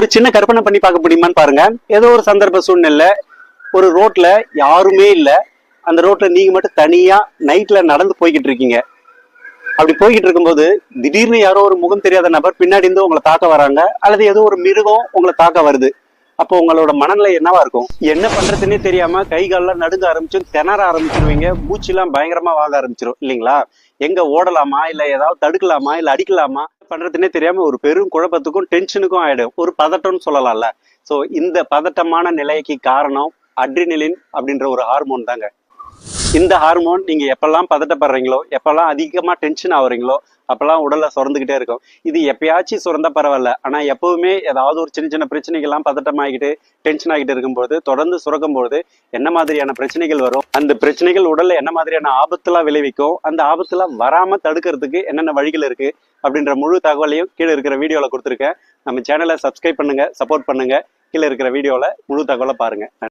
ஒரு சின்ன கற்பனை பண்ணி பார்க்க முடியுமான்னு பாருங்க. ஏதோ ஒரு சந்தர்ப்ப சூழ்நிலை ஒரு ரோட்ல யாருமே இல்லை. அந்த ரோட்ல நீங்க மட்டும் தனியா நைட்ல நடந்து போய்கிட்டு இருக்கீங்க. அப்படி போய்கிட்டு இருக்கும்போது திடீர்னு யாரோ ஒரு முகம் தெரியாத நபர் பின்னாடி இருந்து உங்களை தாக்க வராங்க அல்லது ஏதோ ஒரு மிருகம் உங்களை தாக்க வருது. அப்போ உங்களோட மனநிலை என்னவா இருக்கும்? என்ன பண்றதுன்னே தெரியாம கை கால்லாம் நடுங்க ஆரம்பிச்சு திணற ஆரம்பிச்சிருவீங்க. மூச்சுலாம் பயங்கரமா வாங்க ஆரம்பிச்சிரும் இல்லைங்களா? எங்க ஓடலாமா? இல்ல ஏதாவது தடுக்கலாமா? இல்ல அடிக்கலாமா? பண்றதுன்னே தெரியாம ஒரு பெரும் குழப்பத்துக்கும் டென்ஷனுக்கும் ஆயிடும் ஒரு பதட்டம்னு சொல்லலாம்ல. சோ இந்த பதட்டமான நிலைக்கு காரணம் அட்ரினலின் அப்படின்ற ஒரு ஹார்மோன் தாங்க. இந்த ஹார்மோன் நீங்க எப்பெல்லாம் பதட்டப்படுறீங்களோ எப்பெல்லாம் அதிகமா டென்ஷன் ஆகுறீங்களோ அப்பெல்லாம் உடல்ல சுரந்துகிட்டே இருக்கும். இது எப்பயாச்சும் சுரந்தா பரவாயில்ல. ஆனா எப்பவுமே ஏதாவது ஒரு சின்ன சின்ன பிரச்சனைகள்லாம் பதட்டமாகிட்டு டென்ஷன் ஆகிட்டு இருக்கும்போது தொடர்ந்து சுரக்கும் போது என்ன மாதிரியான பிரச்சனைகள் வரும்? அந்த பிரச்சனைகள் உடல்ல என்ன மாதிரியான ஆபத்துலாம் விளைவிக்கும்? அந்த ஆபத்துலாம் வராம தடுக்கிறதுக்கு என்னென்ன வழிகள் இருக்கு? அப்படின்ற முழு தகவலையும் கீழே இருக்கிற வீடியோல கொடுத்துருக்கேன். நம்ம சேனலை சப்ஸ்கிரைப் பண்ணுங்க சப்போர்ட் பண்ணுங்க. கீழே இருக்கிற வீடியோல முழு தகவலை பாருங்க.